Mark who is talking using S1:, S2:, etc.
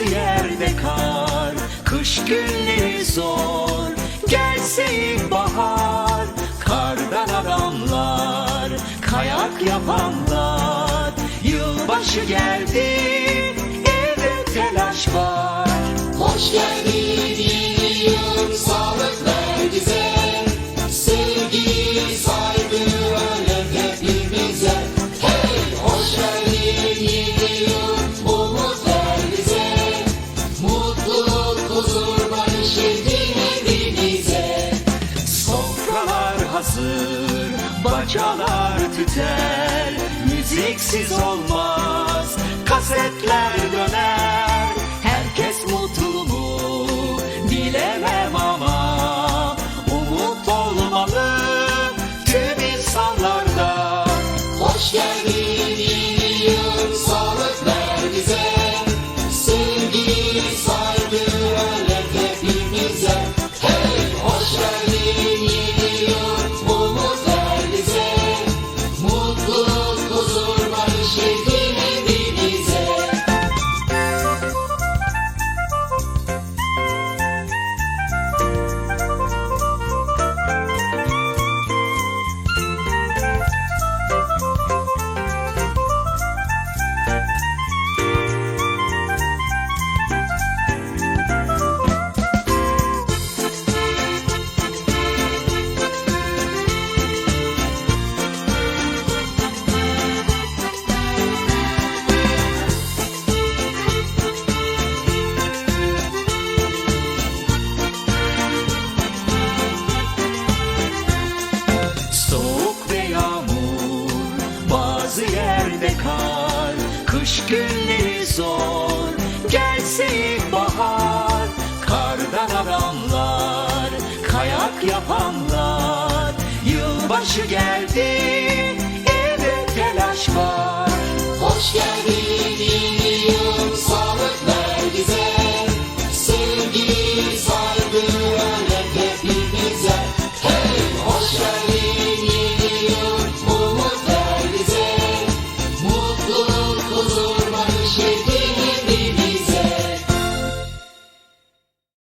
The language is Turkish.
S1: yerde kar Kış günleri zor. Gelse ilkbahar Kardan adamlar Kayak yapanlar. Yılbaşı geldi Evde telaş var.
S2: Hoş geldin
S1: hazır, bacalar tüter Müziksiz olmaz, kasetler döner yerde kar Kış günleri zor, gelse ilkbahar Kardan adamlar, kayak yapanlar. Yılbaşı geldi, evde telaş var.
S2: Hoş geldin